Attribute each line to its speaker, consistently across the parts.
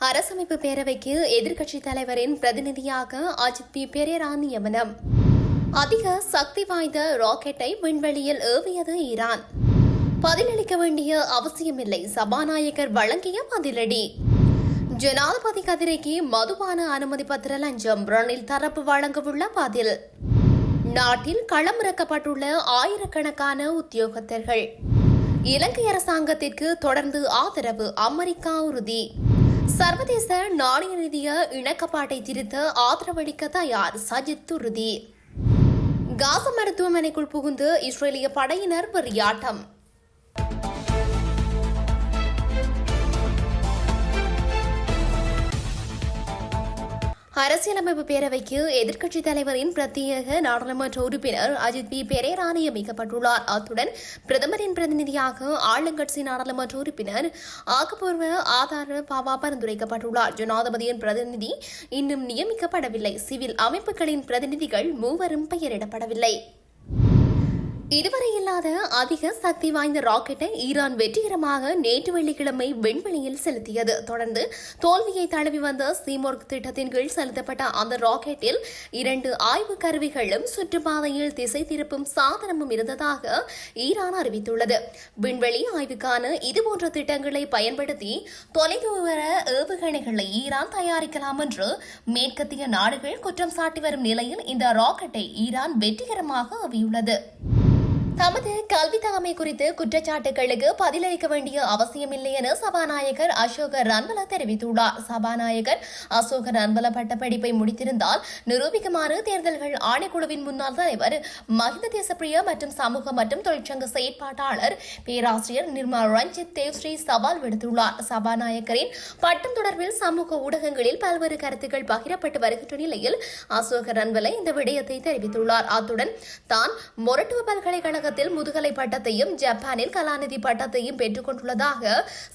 Speaker 1: அரசமைப்பு பேரவைக்கு எதிர்க்கட்சித் தலைவரின் பிரதிநிதியாக அஜித் பி. பெரேரா நியமனம். அதிக சக்தி வாய்ந்த ராக்கெட்டை விண்வெளியில் ஏவியது ஈரான். பதிலளிக்க வேண்டிய அவசியமில்லை. சபாநாயகர் வழங்கிய பதிலடி. ஜனாதிபதி கதிரைக்கு மதுபான அனுமதி பத்திர லஞ்சம். ரணில் தரப்பு வழங்கவுள்ள பதில். நாட்டில் களமிறக்கப்பட்டுள்ள ஆயிரக்கணக்கான உத்தியோகத்தர்கள். இலங்கை அரசாங்கத்திற்கு தொடர்ந்து ஆதரவு. அமெரிக்கா உறுதி. சர்வதேச நாணய நிதிய இணக்கப்பாட்டை திருத்த ஆதரவளிக்க தயார் சஜித் உறுதி காச மருத்துவமனைக்குள் புகுந்து இஸ்ரேலிய படையினர் வெறியாட்டம். அரசியலமைப்பு பேரவைக்கு எதிர்க்கட்சித் தலைவரின் பிரத்யேக நாடாளுமன்ற உறுப்பினர் அஜித் பி பெரேரா நியமிக்கப்பட்டுள்ளார் அத்துடன் பிரதமரின் பிரதிநிதியாக ஆளுங்கட்சி நாடாளுமன்ற உறுப்பினர் ஆக்கப்பூர்வ ஆதார பாவா பரிந்துரைக்கப்பட்டுள்ளார். ஜனாதிபதியின் பிரதிநிதி இன்னும் நியமிக்கப்படவில்லை. சிவில் அமைப்புகளின் பிரதிநிதிகள் மூவரும் பெயரிடப்படவில்லை. இதுவரை இல்லாத அதிக சக்தி வாய்ந்த ராக்கெட்டை ஈரான் வெற்றிகரமாக நேற்று வெள்ளிக்கிழமை விண்வெளியில் செலுத்தியது. தொடர்ந்து தோல்வியை தழுவி வந்த சீமோர்க் திட்டத்தின் கீழ் செலுத்தப்பட்ட அந்த ராக்கெட்டில் இரண்டு ஆய்வு கருவிகளும் சுற்றுப்பாதையில் திசை திருப்பும் சாதனமும் இருந்ததாக ஈரான் அறிவித்துள்ளது. விண்வெளி ஆய்வுக்கான இதுபோன்ற திட்டங்களை பயன்படுத்தி தொலைதூர ஏவுகணைகளை ஈரான் தயாரிக்கலாம் என்று மேற்கத்திய நாடுகள் குற்றம் சாட்டி வரும் நிலையில் இந்த ராக்கெட்டை ஈரான் வெற்றிகரமாக அவியுள்ளது. தமது கல்வி தகமை குறித்து குற்றச்சாட்டுகளுக்கு பதிலளிக்க வேண்டிய அவசியமில்லை என சபாநாயகர் அசோக ரன்வல தெரிவித்துள்ளார். சபாநாயகர் அசோக ரன்வல பட்டப்படிப்பை முடித்திருந்தால் நிரூபிக்குமாறு தேர்தல்கள் ஆணைக்குழுவின் முன்னாள் தலைவர் மஹிந்த தேசப்பிரிய மற்றும் சமூக மற்றும் தொழிற்சங்க செயற்பாட்டாளர் பேராசிரியர் நிர்மா ரஞ்சித் தேவ்ஸ்ரீ சவால் விடுத்துள்ளார். சபாநாயகரின் பட்டம் தொடர்பில் சமூக ஊடகங்களில் பல்வேறு கருத்துக்கள் பகிரப்பட்டு வருகின்ற நிலையில் அசோக ரன்வல இந்த விடயத்தை தெரிவித்துள்ளார். அத்துடன் தான் மொரட்டுவ பல்கலைக்கழக தமிழகத்தில் முதுகலை பட்டத்தையும் ஜப்பானில் கலாநிதி பட்டத்தையும் பெற்றுக் கொண்டுள்ளதாக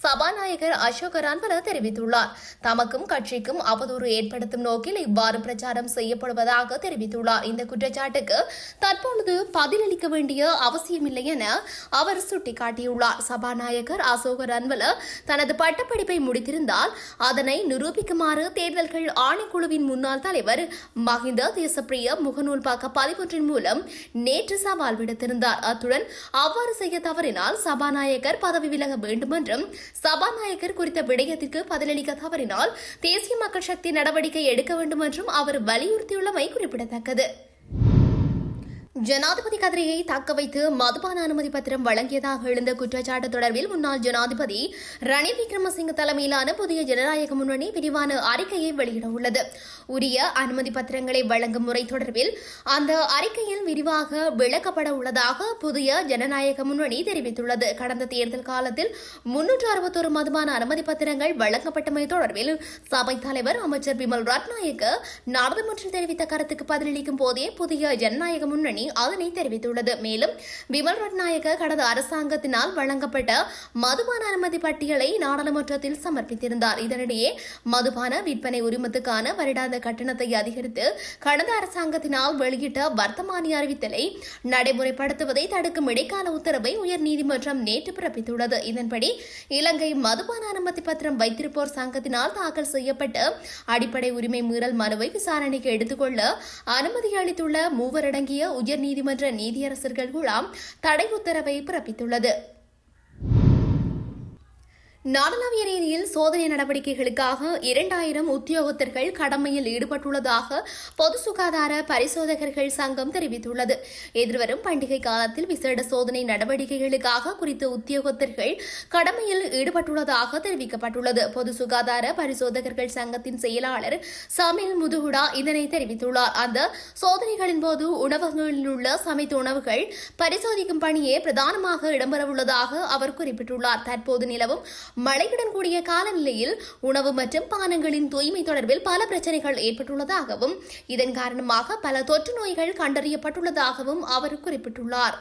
Speaker 1: சபாநாயகர் அசோக் அன்பல தெரிவித்துள்ளார். தமக்கும் கட்சிக்கும் அவதூறு ஏற்படுத்தும் நோக்கில் இவ்வாறு பிரச்சாரம் செய்யப்படுவதாக தெரிவித்துள்ளார். இந்த குற்றச்சாட்டுக்கு தற்பொழுது பதிலளிக்க வேண்டிய அவசியமில்லை என அவர் சுட்டிக்காட்டியுள்ளார். சபாநாயகர் அசோக் ரன்வல தனது பட்டப்படிப்பை முடித்திருந்தால் அதனை நிரூபிக்குமாறு தேர்தல்கள் ஆணைக்குழுவின் முன்னாள் தலைவர் மஹிந்த தேசப்பிரிய முகநூல் பக்க பதிவொன்றின் மூலம் நேற்று சவால் விடுத்திருந்தார். அத்துடன் அவ்வாறு செய்ய தவறினால் சபாநாயகர் பதவி விலக வேண்டும் என்றும் சபாநாயகர் குறித்த விடயத்திற்கு பதிலளிக்க தவறினால் தேசிய மக்கள் சக்தி நடவடிக்கை எடுக்க வேண்டும் என்றும் அவர் வலியுறுத்தியுள்ளமை குறிப்பிடத்தக்கது. ஜனாதிபதி கதிரையை தக்க வைத்து மதுபான அனுமதி பத்திரம் வழங்கியதாக எழுந்த குற்றச்சாட்டு தொடர்பில் முன்னாள் ஜனாதிபதி ரணில் விக்ரமசிங்க தலைமையிலான புதிய ஜனநாயக முன்னணி விரிவான அறிக்கையை வெளியிட உள்ளது. உரிய அனுமதி பத்திரங்களை வழங்கும் முறை தொடர்பில் அந்த அறிக்கையில் விரிவாக விளக்கப்பட உள்ளதாக புதிய ஜனநாயக முன்னணி தெரிவித்துள்ளது. கடந்த தேர்தல் காலத்தில் முன்னூற்று அறுபத்தொரு மதுபான அனுமதி பத்திரங்கள் வழங்கப்பட்டமை தொடர்பில் சபை தலைவர் அமைச்சர் பிமல் ரத்நாயக்க நாடாளுமன்றம் தெரிவித்த கருத்துக்கு பதிலளிக்கும் போதே புதிய ஜனநாயக முன்னணி அதனை தெரிவித்துள்ளது. மேலும் விமல் ரட்நாயக கடந்த அரசாங்கத்தினால் வழங்கப்பட்ட மதுபான அனுமதி பட்டியலை நாடாளுமன்றத்தில் சமர்ப்பித்திருந்தார். இதனிடையே மதுபான விற்பனை உரிமத்துக்கான வருடாந்த கட்டணத்தை அதிகரித்து கடந்த அரசாங்கத்தினால் வெளியிட்ட வர்த்தமானி அறிவித்தலை நடைமுறைப்படுத்துவதை தடுக்கும் இடைக்கால உத்தரவை உயர்நீதிமன்றம் நேற்று பிறப்பித்துள்ளது. இதன்படி இலங்கை மதுபான அனுமதி பத்திரம் வைத்திருப்போர் சங்கத்தினால் தாக்கல் செய்யப்பட்ட அடிப்படை உரிமை மீறல் மனுவை விசாரணைக்கு எடுத்துக்கொள்ள அனுமதி அளித்துள்ள மூவரடங்கிய உயர் உயர்நீதிமன்ற நீதியரசர்கள் குழாம் தடை உத்தரவை பிறப்பித்துள்ளது. நாடளாவிய ரீதியில் சோதனை நடவடிக்கைகளுக்காக இரண்டாயிரம் உத்தியோகத்தர்கள் கடமையில் ஈடுபட்டுள்ளதாக பொது சுகாதார பரிசோதகர்கள் சங்கம் தெரிவித்துள்ளது. எதிர்வரும் பண்டிகை காலத்தில் விசேட சோதனை நடவடிக்கைகளுக்காக குறித்த உத்தியோகத்தர்கள் கடமையில் ஈடுபட்டுள்ளதாக தெரிவிக்கப்பட்டுள்ளது. பொது சுகாதார பரிசோதகர்கள் சங்கத்தின் செயலாளர் சமீல் முதுகுடா இதனை தெரிவித்துள்ளார். அந்த சோதனைகளின் போது உணவகங்களில் உள்ள சமைத்த உணவுகள் பரிசோதிக்கும் பணியே பிரதானமாக இடம்பெறவுள்ளதாக அவர் குறிப்பிட்டுள்ளார். தற்போது நிலவும் மழையுடன் கூடிய காலநிலையில் உணவு மற்றும் பானங்களின் தூய்மை தொடர்பில் பல பிரச்சனைகள் ஏற்பட்டுள்ளதாகவும் இதன் காரணமாக பல தொற்று நோய்கள் கண்டறியப்பட்டுள்ளதாகவும் அவர் குறிப்பிட்டுள்ளார்.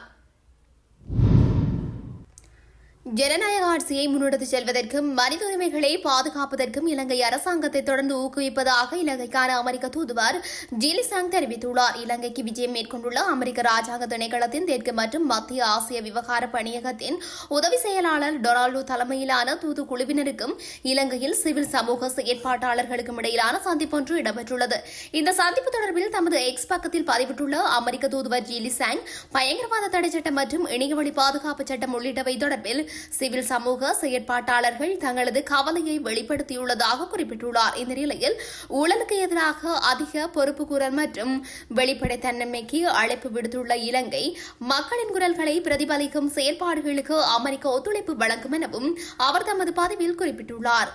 Speaker 1: ஜனநாயக ஆட்சியை முன்னெடுத்துச் செல்வதற்கும் மனித உரிமைகளை பாதுகாப்பதற்கும் இலங்கை அரசாங்கத்தை தொடர்ந்து ஊக்குவிப்பதாக இலங்கைக்கான அமெரிக்க தூதுவர் ஜிலிசாங் தெரிவித்துள்ளார். இலங்கைக்கு விஜயம் மேற்கொண்டுள்ள அமெரிக்க ராஜாங்க திணைக்களத்தின் தெற்கு மற்றும் மத்திய ஆசிய விவகார பணியகத்தின் உதவி செயலாளர் டொனால்டோ தலைமையிலான தூது குழுவினருக்கும் இலங்கையில் சிவில் சமூக செயற்பாட்டாளர்களுக்கும் இடையிலான சந்திப்பொன்று இடம்பெற்றுள்ளது. இந்த சந்திப்பு தொடர்பில் தமது எக்ஸ் பக்கத்தில் பதிவிட்டுள்ள அமெரிக்க தூதுவர் ஜிலிசாங் பயங்கரவாத தடை சட்டம் மற்றும் இணையவழி பாதுகாப்பு சட்டம் உள்ளிட்டவை தொடர்பில் சிவில் சமூக செயற்பாட்டாளர்கள் தங்களது கவலையை வெளிப்படுத்தியுள்ளதாக குறிப்பிட்டுள்ளார். இந்த நிலையில் ஊழலுக்கு எதிராக அதிக பொறுப்பு குரல் மற்றும் வெளிப்படைத்தன்மைக்கு அழைப்பு விடுத்துள்ள இலங்கை மக்களின் குரல்களை பிரதிபலிக்கும் செயற்பாடுகளுக்கு அமெரிக்க ஒத்துழைப்பு வழங்கும் எனவும் அவர் தமது பதிவில் குறிப்பிட்டுள்ளார்.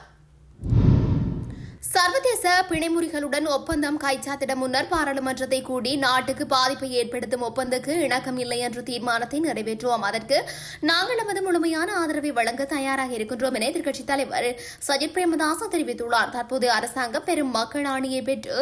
Speaker 1: சர்வதேச பிணைமுறிகளுடன் ஒப்பந்தம் கைச்சாத்திட முன்னர் பாராளுமன்றத்தை கூடி நாட்டுக்கு பாதிப்பை ஏற்படுத்தும் ஒப்பந்தக்கு இணக்கம் இல்லை என்ற தீர்மானத்தை நிறைவேற்றுவோம். அதற்கு நாங்கள் நமது முழுமையான ஆதரவை வழங்க தயாராக இருக்கின்றோம் என எதிர்க்கட்சித் தலைவர் சஜித் பிரேமதாச தெரிவித்துள்ளார். தற்போது அரசாங்கம் பெரும் மக்கள் ஆணையை பெற்று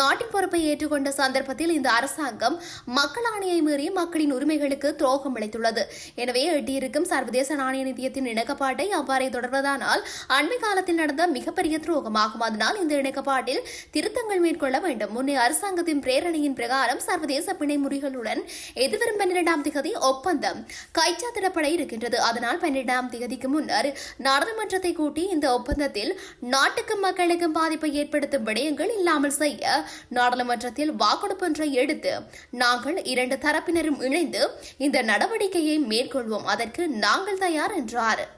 Speaker 1: நாட்டின் பொறுப்பை ஏற்றுக்கொண்ட சந்தர்ப்பத்தில் இந்த அரசாங்கம் மக்கள் ஆணையை மீறி மக்களின் உரிமைகளுக்கு துரோகம் அளித்துள்ளது எனவே எட்டியிருக்கும் சர்வதேச நாணய நிதியத்தின் இணக்கப்பாட்டை அவ்வாறே தொடர்வதானால் அண்மை காலத்தில் நடந்த மிகப்பெரிய துரோகமாகும். அதனால் இந்த இணக்கப்பாட்டில் திருத்தங்கள் மேற்கொள்ள வேண்டும். முன்னே அரசாங்கத்தின் பிரேரணையின் பிரகாரம் சர்வதேச பிணைமுறைகளுடன் எதிர்வரும் பன்னிரெண்டாம் திகதி ஒப்பந்தம் கைச்சாத்திடப்பட இருக்கின்றது. அதனால் பன்னிரெண்டாம் திகதிக்கு முன்னர் நாடாளுமன்றத்தை கூட்டி இந்த ஒப்பந்தத்தில் நாட்டுக்கும் மக்களுக்கும் பாதிப்பை ஏற்படுத்தும் விடயங்கள் இல்லாமல் செய்ய நாடாளுமன்றத்தில் வாக்கெடுப்பொன்றை எடுத்து நாங்கள் இரண்டு தரப்பினரும் இணைந்து இந்த நடவடிக்கையை மேற்கொள்வோம். அதற்கு நாங்கள் தயார் என்றார்.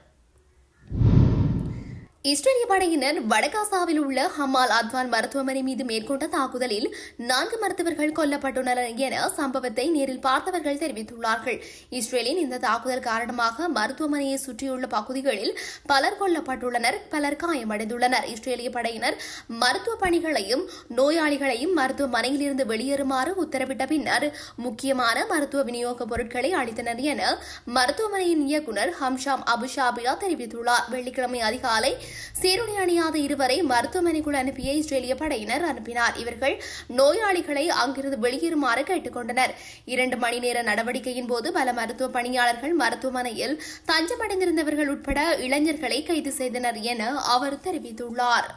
Speaker 1: இஸ்ரேலிய படையினர் வடகாசாவில் உள்ள ஹமால் அத்வான் மருத்துவமனை மீது மேற்கொண்ட தாக்குதலில் நான்கு மருத்துவர்கள் கொல்லப்பட்டுள்ளனர் என சம்பவத்தை நேரில் பார்த்தவர்கள் தெரிவித்துள்ளார்கள். இஸ்ரேலின் இந்த தாக்குதல் காரணமாக மருத்துவமனையை சுற்றியுள்ள பகுதிகளில் பலர் கொல்லப்பட்டுள்ளனர் பலர் காயமடைந்துள்ளனர். இஸ்ரேலிய படையினர் மருத்துவ பணிகளையும் நோயாளிகளையும் மருத்துவமனையில் இருந்து வெளியேறுமாறு உத்தரவிட்ட பின்னர் முக்கியமான மருத்துவ விநியோக பொருட்களை அளித்தனர் என மருத்துவமனையின் இயக்குநர் ஹம்ஷாம் அபுஷாபியா தெரிவித்துள்ளார். வெள்ளிக்கிழமை அதிகாலை சீருடை அணியாத இருவரை மருத்துவமனைக்குள் அனுப்பிய இஸ்ரேலிய படையினர் அனுப்பினார். இவர்கள் நோயாளிகளை அங்கிருந்து வெளியேறுமாறு கேட்டுக் கொண்டனர் இரண்டு மணி நேர நடவடிக்கையின் போது பல மருத்துவ பணியாளர்கள் மருத்துவமனையில் தஞ்சமடைந்திருந்தவர்கள் உட்பட இளைஞர்களை கைது செய்தனர் என அவர் தெரிவித்துள்ளார்.